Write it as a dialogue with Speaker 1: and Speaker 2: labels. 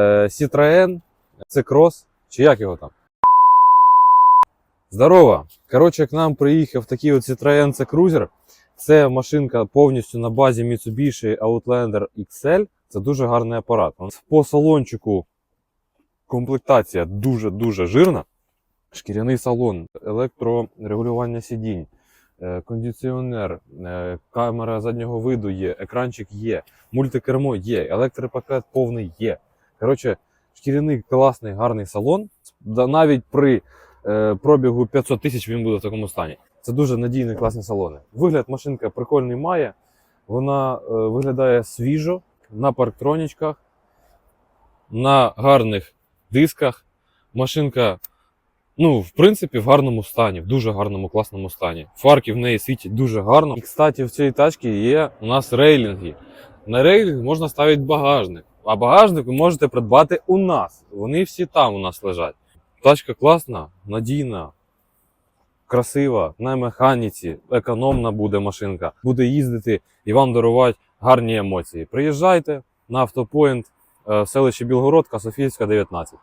Speaker 1: Е, це крос, чи як його там? Здорово! Коротше, к нам приїхав такий от Citroen C Cruiser. Це машинка повністю на базі Mitsubishi Outlander XL. Це дуже гарний апарат. По салончику комплектація дуже-дуже жирна. Шкіряний салон, електрорегулювання сидінь, е, кондиціонер, е, камера заднього виду є, екранчик є, мультикермо є, електропакет повний є. Коротше, шкіряний класний гарний салон. Навіть при е, пробігу 500 тисяч він буде в такому стані. Це дуже надійні класні салони. Вигляд машинка прикольний має. Вона е, виглядає свіжо на парктронічках, на гарних дисках. Машинка, ну, в принципі, в гарному стані, в дуже гарному класному стані. Фарки в неї світять дуже гарно. І, кстати, в цій тачці є у нас рейлінги. На рейлінг можна ставити багажник, а багажник ви можете придбати у нас. Вони всі там у нас лежать. Тачка класна, надійна, красива, на механіці, економна буде машинка. Буде їздити і вам дарувати гарні емоції. Приїжджайте на автопоінт, в селище Білгородка, Софійська, 19.